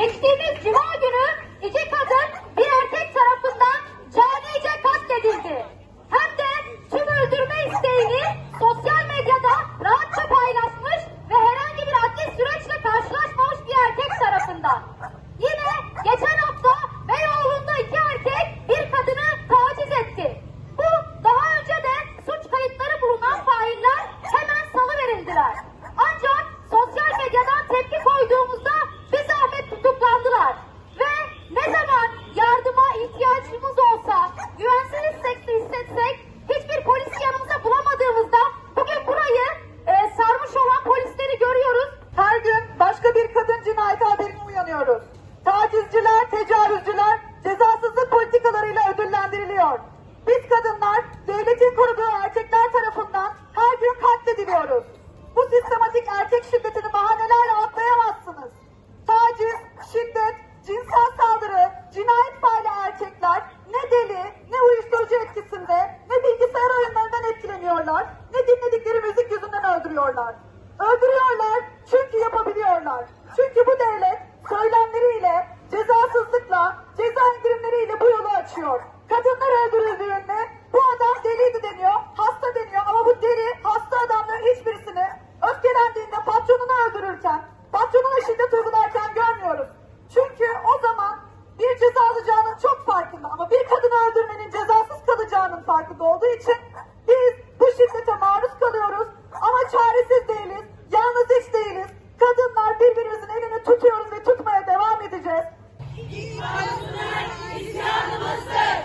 Let's give ihtiyacımız olsa, güvensiz hissetsek, hiçbir polisi yanımıza bulamadığımızda bugün burayı e, sarmış olan polisleri görüyoruz. Her gün başka bir kadın cinayeti haberine uyanıyoruz. Tacizciler, tecavüzcüler cezasızlık politikalarıyla ödüllendiriliyor. Biz kadınlar devletin koruduğu erkekler tarafından her gün katlediliyoruz. Bu sistematik erkek şiddetini bahanelerle atlayamazsınız. Taciz, şiddet, cinsel saldırı, cinayet faili erkekler ne deli, ne uyuşturucu etkisinde, ne bilgisayar oyunlarından etkileniyorlar, ne dinledikleri müzik yüzünden öldürüyorlar. Öldürüyorlar çünkü yapabiliyorlar. Çünkü bu devlet söylemleriyle, cezasızlıkla, ceza indirimleriyle bu yolu açıyor. Kadınlar öldürüldüğünde alacağının çok farkında ama bir kadını öldürmenin cezasız kalacağının farkında olduğu için biz bu şiddete maruz kalıyoruz ama çaresiz değiliz, yalnız hiç değiliz. Kadınlar birbirimizin elini tutuyoruz ve tutmaya devam edeceğiz. İsyanımızdır, isyanımızdır.